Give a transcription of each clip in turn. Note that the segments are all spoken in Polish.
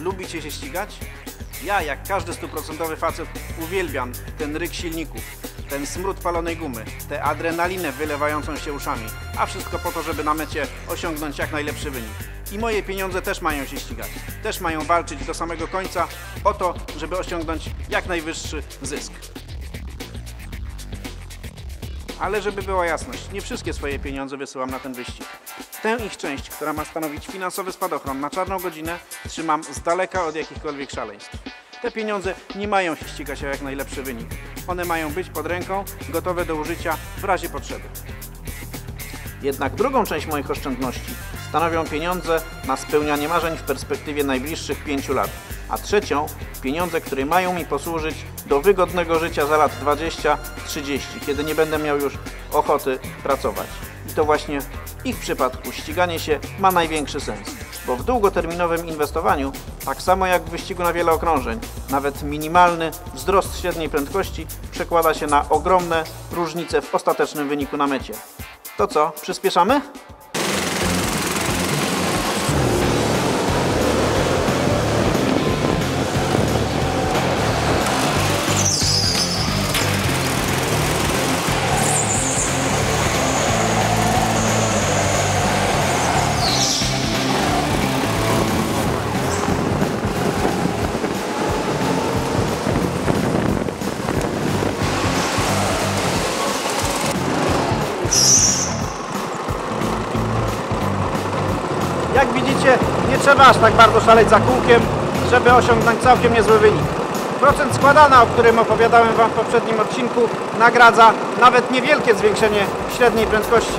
Lubicie się ścigać? Ja, jak każdy stuprocentowy facet, uwielbiam ten ryk silników, ten smród palonej gumy, tę adrenalinę wylewającą się uszami, a wszystko po to, żeby na mecie osiągnąć jak najlepszy wynik. I moje pieniądze też mają się ścigać, też mają walczyć do samego końca o to, żeby osiągnąć jak najwyższy zysk. Ale żeby była jasność, nie wszystkie swoje pieniądze wysyłam na ten wyścig. Tę ich część, która ma stanowić finansowy spadochron na czarną godzinę, trzymam z daleka od jakichkolwiek szaleństw. Te pieniądze nie mają się ścigać o jak najlepszy wynik. One mają być pod ręką, gotowe do użycia w razie potrzeby. Jednak drugą część moich oszczędności stanowią pieniądze na spełnianie marzeń w perspektywie najbliższych pięciu lat, a trzecią pieniądze, które mają mi posłużyć do wygodnego życia za lat 20-30, kiedy nie będę miał już ochoty pracować. I to właśnie ich przypadku ściganie się ma największy sens, bo w długoterminowym inwestowaniu, tak samo jak w wyścigu na wiele okrążeń, nawet minimalny wzrost średniej prędkości przekłada się na ogromne różnice w ostatecznym wyniku na mecie. To co, przyspieszamy? Widzicie, nie trzeba aż tak bardzo szaleć za kółkiem, żeby osiągnąć całkiem niezły wynik. Procent składana, o którym opowiadałem Wam w poprzednim odcinku, nagradza nawet niewielkie zwiększenie średniej prędkości.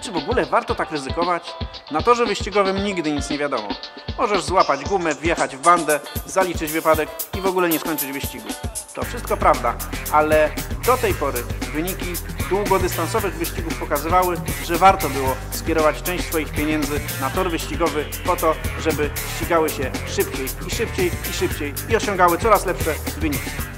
Czy w ogóle warto tak ryzykować? Na torze wyścigowym nigdy nic nie wiadomo. Możesz złapać gumę, wjechać w bandę, zaliczyć wypadek i w ogóle nie skończyć wyścigu. To wszystko prawda, ale do tej pory wyniki długodystansowych wyścigów pokazywały, że warto było skierować część swoich pieniędzy na tor wyścigowy po to, żeby ścigały się szybciej i szybciej i szybciej i osiągały coraz lepsze wyniki.